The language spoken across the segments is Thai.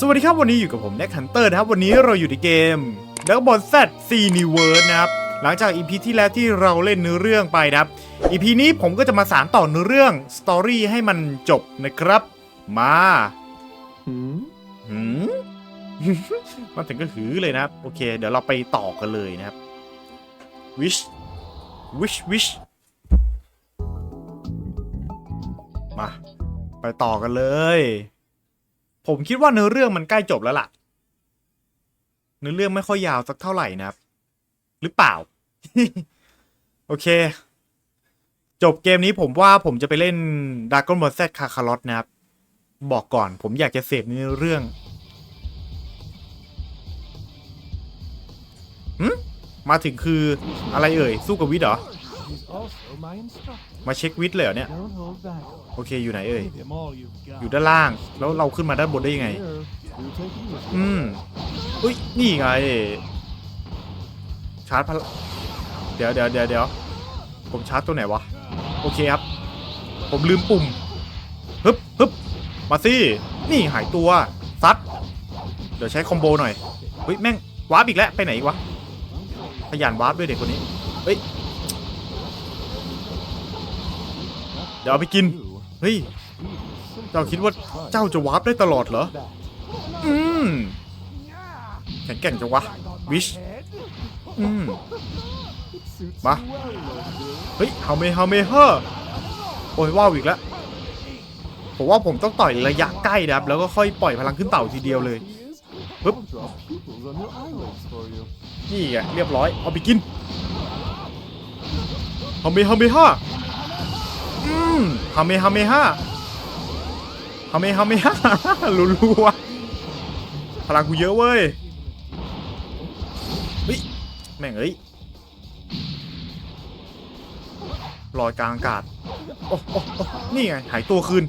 สวัสดีครับวันนี้อยู่กับผมแน็กฮันเตอร์นะครับ วันนี้เราอยู่ในเกมแล้วก็บอลแซดซีนิเวิร์นะครับ หลังจากอีพีที่แล้วที่เราเล่นเนื้อเรื่องไปนะครับอีพีนี้ผมก็จะมาสารต่อเนื้อเรื่องสตอรี่ให้มันจบนะครับ มาหืมมาถึงก็หือเลยนะครับ โอเค เดี๋ยวเราไปต่อกันเลยนะครับ wish wish wish มา ไปต่อกันเลย ผมคิดว่าเนื้อเรื่องมันใกล้จบแล้วล่ะ เนื้อเรื่องไม่ค่อยยาวสักเท่าไหร่นะครับ หรือเปล่า โอเค จบเกมนี้ผมว่าผมจะไปเล่น Dragon Ball Z คาคาร์ลนะครับ บอกก่อนผมอยากจะเสพเนื้อเรื่องหึมาถึงคืออะไรเอ่ย สู้กับวิทย์เหรอ He's also my instructor. มาเช็ควิทย์เลยเหรอเนี่ย Don't hold back. โอเคอยู่ไหนเอ่ย Give him all you've got. อยู่ด้านล่าง แล้วเราขึ้นมาด้านบนได้ยังไง Here, you take it easy. อืมอุ้ย นี่ไง ชาร์จพลเดี๋ยวเดี๋ยวเดี๋ยวเดี๋ยว ผมชาร์จตัวไหนวะ โอเคครับ ผมลืมปุ่ม ฮึบฮึบมาสิ นี่หายตัว ซัด เดี๋ยวใช้คอมโบหน่อยเฮ้ยแม่งวาร์ปอีกแล้ว ไปไหนอีกวะ ขยันวาร์ปด้วยเด็กคนนี้ เฮ้ย เดี๋ยวเอาไปกิน เฮ้ย เจ้าคิดว่าเจ้าจะวาร์ปได้ตลอดเหรอ อืมแข็งแกร่งจังวะ วิช อืม มา เฮ้ยฮาเมฮาเมเฮอร์โอ้ยว้าวอีกแล้วผมว่าผมต้องต่อยระยะใกล้นะครับ แล้วก็ค่อยปล่อยพลังขึ้นเต่าทีเดียวเลยปึ๊บนี่ไงเรียบร้อย เอาไปกินฮาเมฮาเมฮา อืมฮาเมฮาเมฮาฮาเมฮาเมฮารัวพลังกูเยอะเว้ยเฮ้ยแม่งเอ้ยลอยกลางอากาศโอ้โอ้นี่ไง หายตัวคืน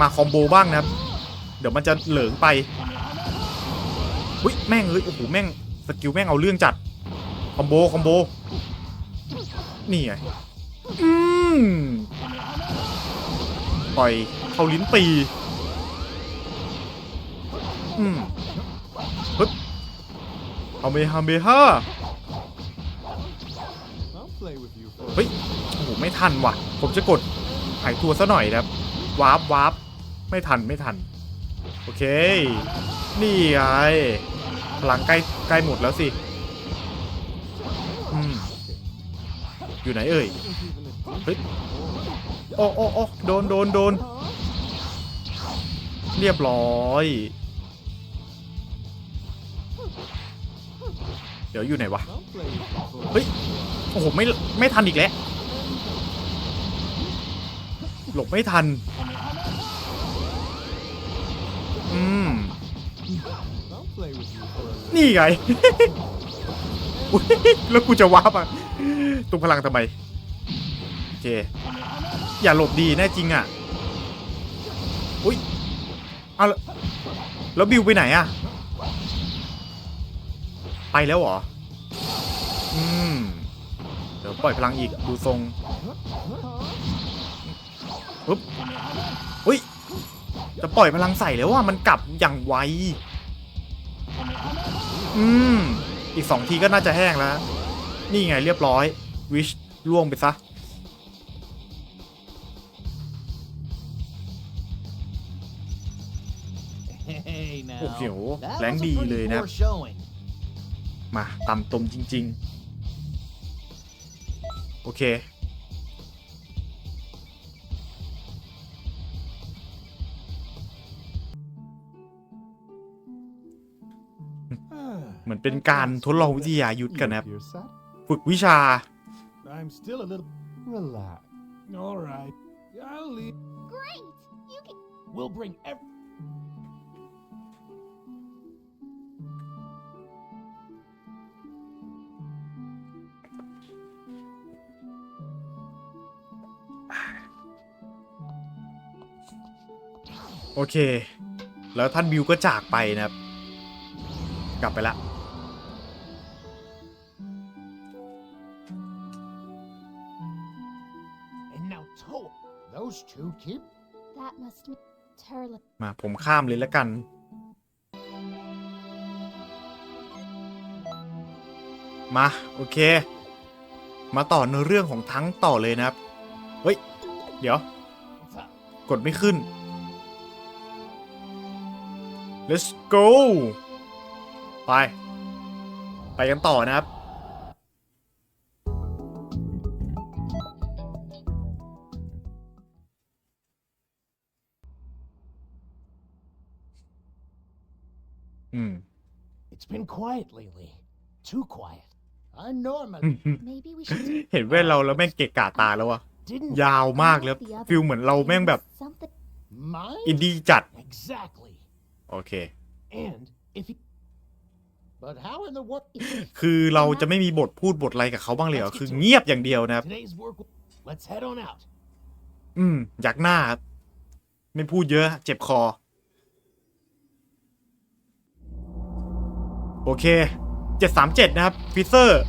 มาคอมโบบ้างนะครับ เดี๋ยวมันจะเหลิงไปอุ้ยแม่งเอ้ยโอ้โหแม่งสกิลแม่งเอาเรื่องจัด คอมโบ คอมโบ นี่ไงอืม ปล่อยเข้าลิ้นปีอืมฮึบเฮาเมฮาเมฮาเฮ้ยโอ้โหไม่ทันว่ะ ผมจะกดหายตัวซะหน่อยครับวาร์ปวาร์ปไม่ทันไม่ทัน โอเค นี่ไงพลังใกล้ใกล้หมดแล้วสิ อืม อยู่ไหนเอ่ย ฮ้ยโอ้โอ้โอ้โดนโดนโดน เรียบร้อย เดี๋ยวอยู่ไหนวะ เฮ้ย โอ้โห ไม่ ไม่ทันอีกแล้ว หลบไม่ทัน อืม นี่ไง แล้วกูจะว้าปอะตรงพลังทำไม เค อย่าหลบดีแน่จริงอะ อุ้ยเอาแล้วบิวไปไหนอะ ไปแล้วเหรอ อืม เดี๋ยวปล่อยพลังอีกดูทรงปึ๊บอุ้ย จะปล่อยพลังใส่แล้วว่ามันกลับอย่างไว อืม อีกสองทีก็น่าจะแห้งแล้ว นี่ไงเรียบร้อย วิชล่วงไปซะ โอ้โห That แรง was a ดี pretty เลยนะ poor showing. มาตำตมจริง ๆ โอเค Ah, เหมือนเป็นการทดลองวิทยายุทธกันนะครับ You're sad? ฝึกวิชา I'm still a little. Relax. All right. I'll leave. Great! You can We'll bring every. โอเค แล้วท่านบิวก็จากไปนะครับ กลับไปละ มาผมข้ามเลยละกัน มา โอเค มาต่อในเรื่องของทั้งต่อเลยนะครับ เฮ้ย เดี๋ยว กดไม่ขึ้น let's go ไป ไปกันต่อนะครับ อืม It's been quiet lately. Too quiet. I know I'm a. Maybe we should take เห็นแว่นเราแล้วแม่งเกะกะตาแล้ววะ Didn't ยาวมากเลยครับฟิลเหมือนเราแม่งแบบ something. อิน mind? ดี้จัด Exactly. โอเค And if he. But how in the world? คือเราจะไม่มีบทพูดบทอะไรกับเขาบ้างเลยเหรอคือเงียบอย่างเดียวนะครับ Today's work. Let's head on out. อืมอยากหน้าครับไม่พูดเยอะ เจ็บคอ โอเคเจ็ดสามเจ็ดนะครับฟิเซอร์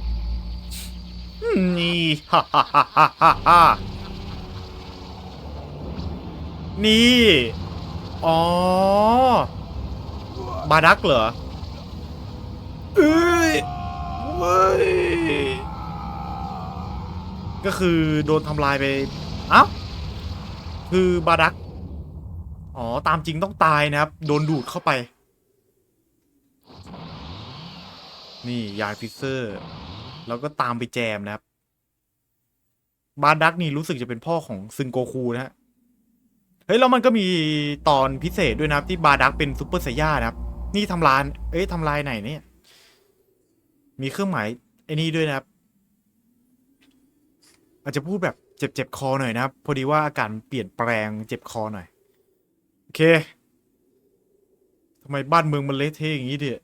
นี่ฮ่าฮ่าฮ่าฮ่าฮ่าฮ่านี่ อ๋อ บาดักเหรอเอ้ยเว้ยก็คือโดนทำลายไปเอ้าคือบาดัก อ๋อ ตามจริงต้องตายนะครับ โดนดูดเข้าไป นี่ยายฟิเซอร์ แล้วก็ตามไปแจมนะครับ บาดักนี่รู้สึกจะเป็นพ่อของซึงโกคูนะฮะ เฮ้ย แล้วมันก็มีตอนพิเศษด้วยนะครับ ที่บาดักเป็นซูเปอร์ไซย่านะครับ นี่ทำลายเอ้ยทำลายไหนเนี่ย มีเครื่องหมายไอ้นี่ด้วยนะครับ อาจจะพูดแบบเจ็บเจ็บคอหน่อยนะครับ พอดีว่าอาการเปลี่ยนแปลงเจ็บคอหน่อย โอเคทำไมบ้านเมืองมันเละเทะอย่างนี้เดีย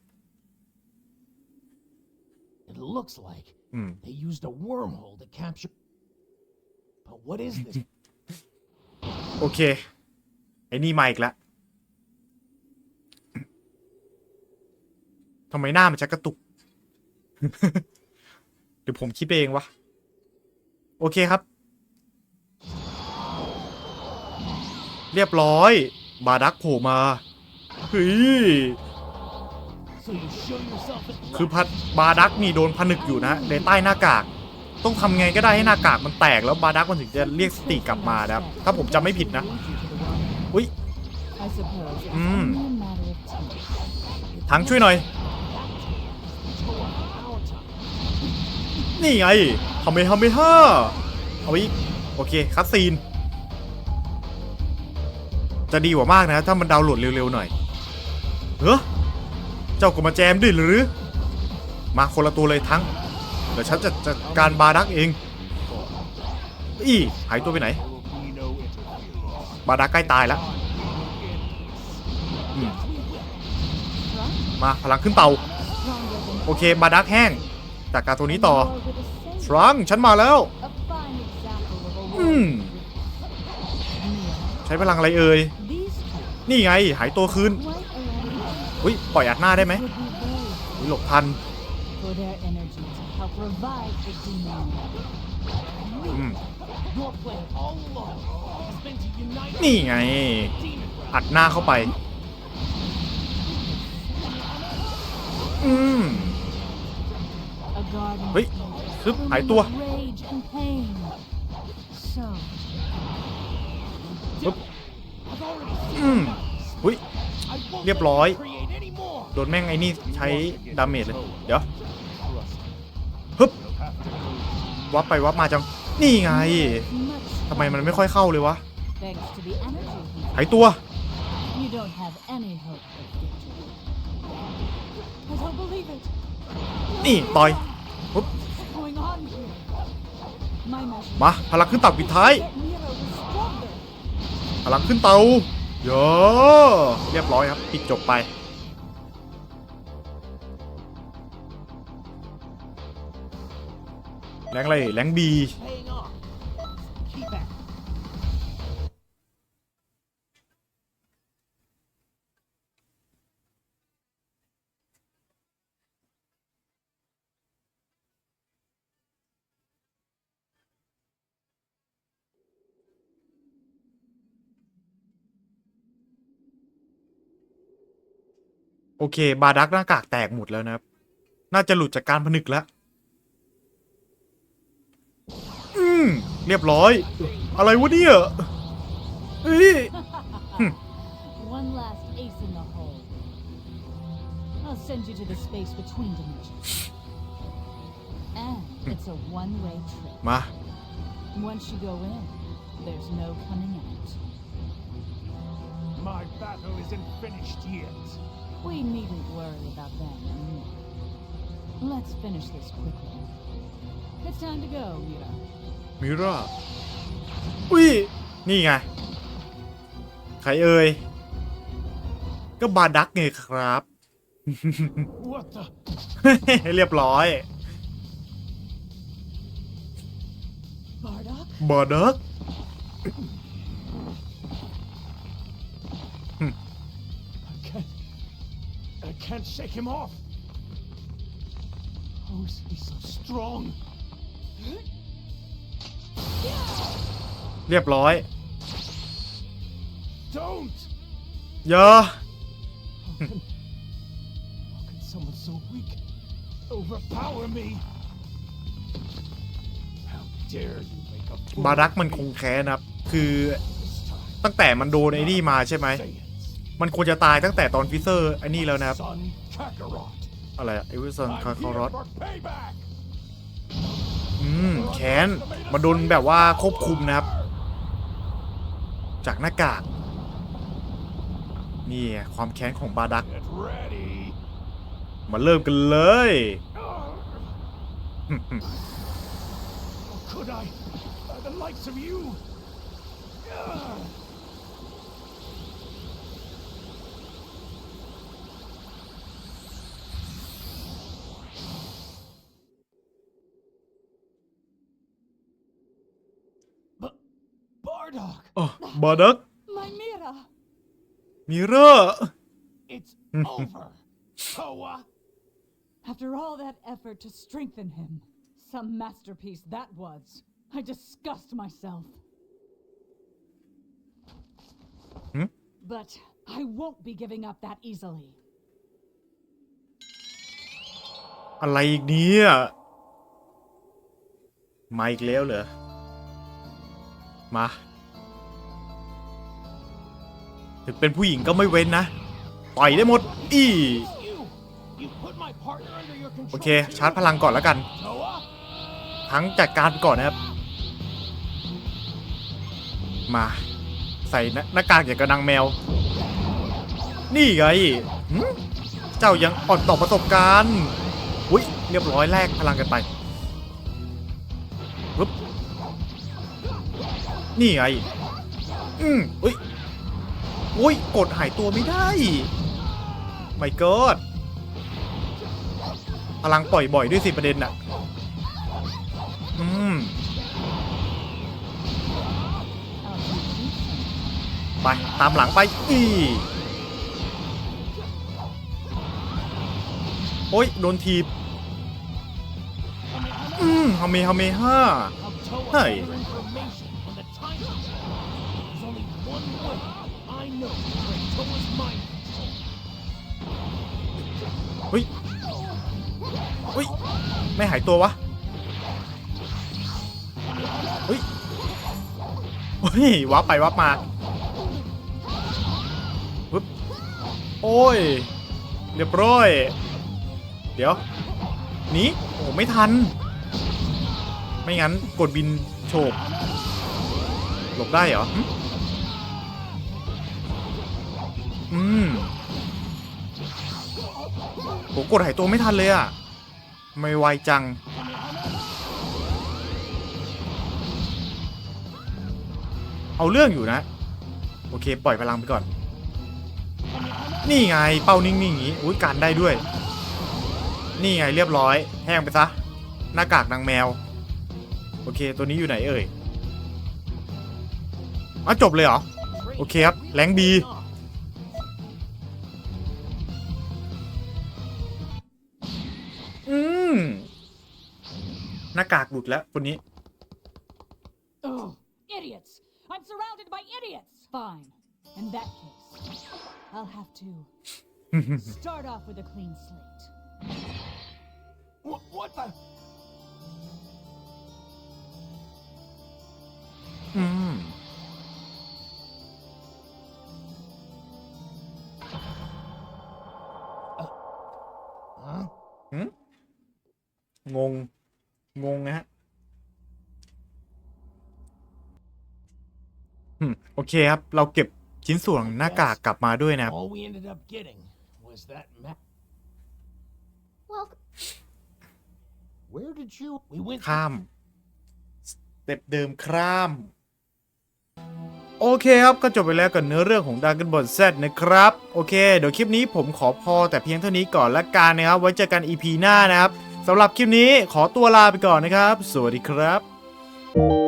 It looks like อืม they used a wormhole to capture. But what is this? โอเค ไอ้นี่มาอีกแล้ว ทำไมหน้ามันจะกระตุก เดี๋ยวผมคิดเองวะ โอเคครับ เรียบร้อย บาดักโผล่มาเฮ้ยคือพัดบาดักนี่โดนผนึกอยู่นะในใต้หน้ากาก ต้องทำไงก็ได้ให้หน้ากากมันแตกแล้วบาดักมันถึงจะเรียกสติกลับมานะครับ ถ้าผมจำไม่ผิดนะ อุ้ย I suppose it's Mm. only a matter of time. ทั้งช่วยหน่อย นี่ไงทำไมทำไมฮ่าเอาอีกโอเคคัดซีน จะดีกว่ามากนะ ถ้ามันดาวน์โหลดเร็วๆหน่อยเฮ้อเจ้าก็มาแจมด้วยหรือ มาคนละตัวเลยทั้ง เดี๋ยวฉันจะจัดการบาดักเอง อีหายตัวไปไหน บาดักใกล้ตายแล้วมมาพลังขึ้นเตา โอเค บาดักแห้ง จากการตัวนี้ต่อ more with a saint. ทรังฉันมาแล้ว A fine example of a อืม warrior. ใช้พลังอะไรเอ่ย These two, นี่ไง หายตัวคืน quite alone, อุ้ยปล่อยอัดหน้าได้ไหม would be brave อุ๊ยหลบทัน for their energy to help revive the demon. อืม Your plan all along has been to unite นี่ไง demon. อัดหน้าเข้าไป อืม A garden เฮ้ยซึบหายตัวปึ๊บอืมหุ้ยเรียบร้อย โดนแม่งไอ้นี่ใช้ดาเมจเลย เดี๋ยวฮึบวับไปวับมาจัง นี่ไงทำไมมันไม่ค่อยเข้าเลยวะ หายตัว นี่ ต่อย ปุ๊บมาพลังขึ้นเต่าปิดท้าย พลังขึ้นเตาเยอะเรียบร้อยครับปิดจบไปแรงอะไรแรงบี โอเค บาดักหน้ากากแตกหมดแล้วนะครับ น่าจะหลุดจากการผนึกแล้ว อืม เรียบร้อย อะไรวะเนี่ยเฮ้ย One last ace in the hole. I'll send you to the space between dimensions. And it's a one-way trip. มา Once you go in, there's no coming out. My battle isn't finished yet. We needn't worry about that anymore. Let's finish this quickly. It's time to go, Mira. มิราอุ้ย นี่ไง ใครเอ่ย ก็บาดักไงครับ What the? เรียบร้อย Bardock? บาดัก can't shake him off. How is he so strong? เรียบร้อย Don't! เยอะ How can someone so weak overpower me? How dare you make a fool บาดัก of มัน me คงแค้นนะครับ คือ this time? ตั้งแต่มันโดนไอ้นี่มาใช่ไหม Saiyans, มันควรจะตายตั้งแต่ตอนฟิเซอร์ไอ้นี่แล้วนะครับ อะไรอะเอวิสันคาคารอสอืมแค้นมาโดนแบบว่าควบคุมนะครับ จากหน้ากาก นี่ความแค้นของบาดัก มาเริ่มกันเลย could I? The likes of you. Uh. อ๋อ บาดัก My Mira! มิเรอร์ it's over. Toa. After all that effort to strengthen him, some masterpiece that was. I disgust myself. Hmm? But I won't be giving up that easily. อะไรอีกเนี่ยมาอีกแล้วเหรอ มา ถึงเป็นผู้หญิงก็ไม่เว้นนะต่อยได้หมดอีโอเค ชาร์จพลังก่อนแล้วกัน ทั้งจัดการไปก่อนนะครับ มาใส่หน้ากากอย่างกระดังแมว นี่ไงเจ้ายังอ่อนต่อประสบการณ์อุ้ยเรียบร้อยแลกพลังกันไปปึ๊บนี่ไง อืมอุ้ย อุ้ยกดหายตัวไม่ได้ไม่เกิดพลังปล่อยบ่อยด้วยสิประเด็นน่ะ อืม ไป ตามหลังไป อีโอ้ย โดนทีบ อืมฮาเมฮาเมฮ่า I'll Toa Hey. เฮ้ยเฮ้ย ไม่หายตัววะเฮ้ยเฮ้ยวับไปวับมาปึ๊บโอ้ย เรียบร้อย เดี๋ยวหนีโอ้ไม่ทัน ไม่งั้นกดบินโฉบหลบได้เหรอ อืมผมกดหายตัวไม่ทันเลยอะไม่ไวจัง เอาเรื่องอยู่นะ โอเค ปล่อยพลังไปก่อน นี่ไง เป้านิ่งๆอย่างนี้อุ้ยการได้ด้วย นี่ไงเรียบร้อย แห้งไปซะ หน้ากากนางแมว โอเค ตัวนี้อยู่ไหนเอ่ยอะจบเลยเหรอ โอเคครับ แรงบีากากหลุดแล้วคนนี้ Oh, idiots! I'm surrounded by idiots! Fine. In that case, I'll have to start off with a clean slate. What, what the? อืม Huh? งง เคครับ เราเก็บชิ้นส่วนหน้ากากกลับมาด้วยนะครับ All we ended up getting was that map. Well, Where did you? We went. ข้าม สเต็ปเดิมข้าม โอเคครับ ก็จบไปแล้วกับเนื้อเรื่องของ Dragon Ball Z นะครับ โอเค เดี๋ยวคลิปนี้ผมขอพอแต่เพียงเท่านี้ก่อนละกันนะครับ ไว้เจอกัน EP หน้านะครับสำหรับคลิปนี้ขอตัวลาไปก่อนนะครับ สวัสดีครับ